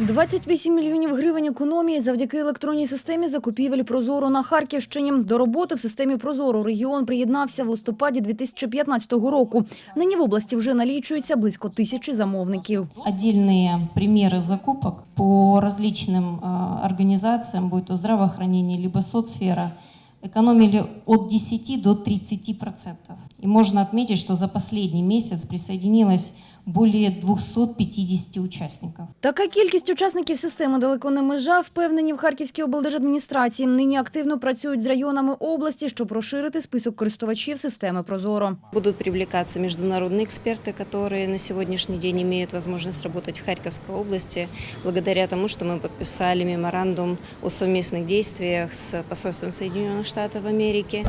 28 мільйонів гривень економії завдяки електронній системі закупівель «Прозоро» на Харківщині. До роботи в системі «Прозоро» регіон приєднався в листопаді 2015 року. Нині в області вже налічується близько тисячі замовників. Отдельные примеры закупок по различным э, организациям, будь то здравоохранение, либо соцсфера, экономили от 10 до 30 процентов. И можно отметить, что за последний месяц присоединилось более 250 участников. Така кількість учасників системи «Далеко не межа» впевнені в Харківській облдержадміністрації. Нині активно працюють з районами області, щоб розширити список користувачів системи «Прозоро». Будут привлекаться международные эксперты, которые на сегодняшний день имеют возможность работать в Харьковской области, благодаря тому, что мы подписали меморандум о совместных действиях с посольством Соединенных Штатов Америки.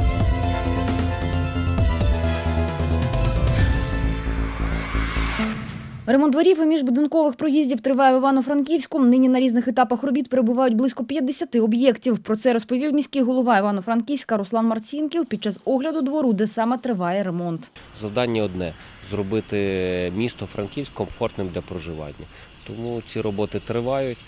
Ремонт дворів і міжбудинкових проїздів триває в Івано-Франківську. Нині на різних етапах робіт перебувають близько 50 об'єктів. Про це розповів міський голова Івано-Франківська Руслан Марцінків під час огляду двору, де саме триває ремонт. Завдання одне зробити місто Франківськ комфортним для проживання. Тому ці роботи тривають.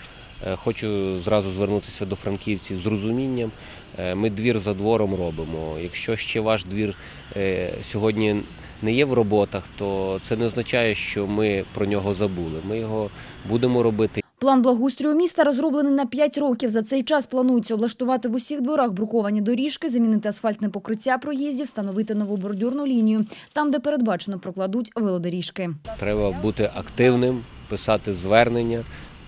Е, Хочу зразу звернутися до франківців з розумінням. Е, Ми двір за двором робимо. Якщо ще ваш двір е, сьогодні не є в роботах, то це не означає, що ми про нього забули. Ми його будемо робити. План благоустрою міста розроблений на 5 років. За цей час планується облаштувати в усіх дворах бруковані доріжки, замінити асфальтне покриття проїздів, встановити нову бордюрну лінію. Там, де передбачено, прокладуть велодоріжки. Треба бути активним, писати звернення,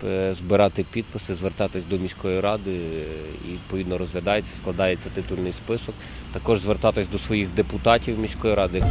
е, збирати підписи, звертатись до міської ради е, і відповідно розглядається, складається титульний список. Також звертатись до своїх депутатів міської ради.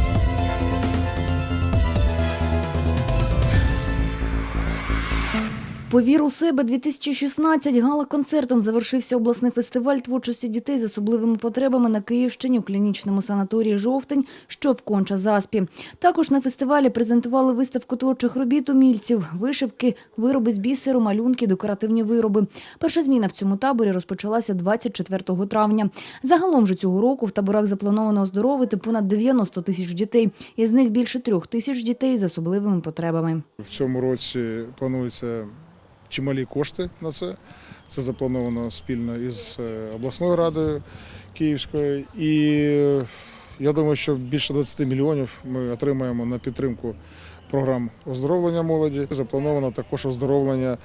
Повір у себе 2016 гала-концертом завершився обласний фестиваль творчості дітей з особливими потребами на Київщині у клінічному санаторії «Жовтень», що в Конча-Заспі. Також на фестивалі презентували виставку творчих робіт умільців, вишивки, вироби з бісеру, малюнки, декоративні вироби. Перша зміна в цьому таборі розпочалася 24 травня. Загалом же цього року в таборах заплановано оздоровити понад 90 тисяч дітей. Із них більше трьох тисяч дітей з особливими потребами. В цьому році планується чималі кошти на це. Це заплановано спільно із е, обласною радою Київською. І е, я думаю, що більше 20 мільйонів ми отримаємо на підтримку програм оздоровлення молоді. Заплановано також оздоровлення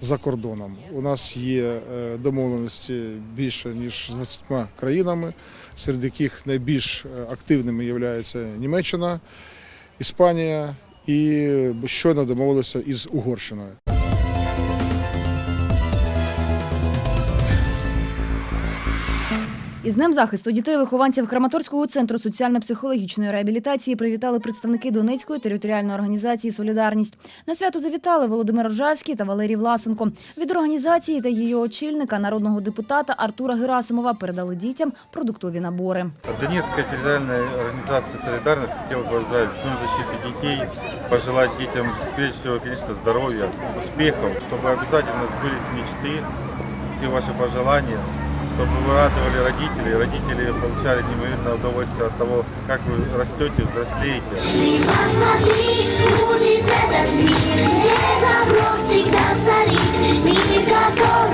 за кордоном. У нас є е, домовленості більше ніж з 20 країнами, серед яких найбільш активними є Німеччина, Іспанія і щойно домовилися із Угорщиною. Із Днем захисту дітей вихованців Краматорського центру соціально-психологічної реабілітації привітали представники Донецької територіальної організації Солідарність. На свято завітали Володимир Ржавський та Валерій Власенко. Від організації та її очільника, народного депутата Артура Герасимова, передали дітям продуктові набори. Донецкая территориальная организация «Солидарность» хотела бы поздравить с Днем защиты детей, пожелать детям, прежде всего, конечно, здоровья, успехов, чтобы обязательно сбылись мечты, все ваши пожелания, Чтобы вы радовали родителей, родители получали неимоверное удовольствие от того, как вы растете, взрослеете. Мир, добро всегда царит. Мир, который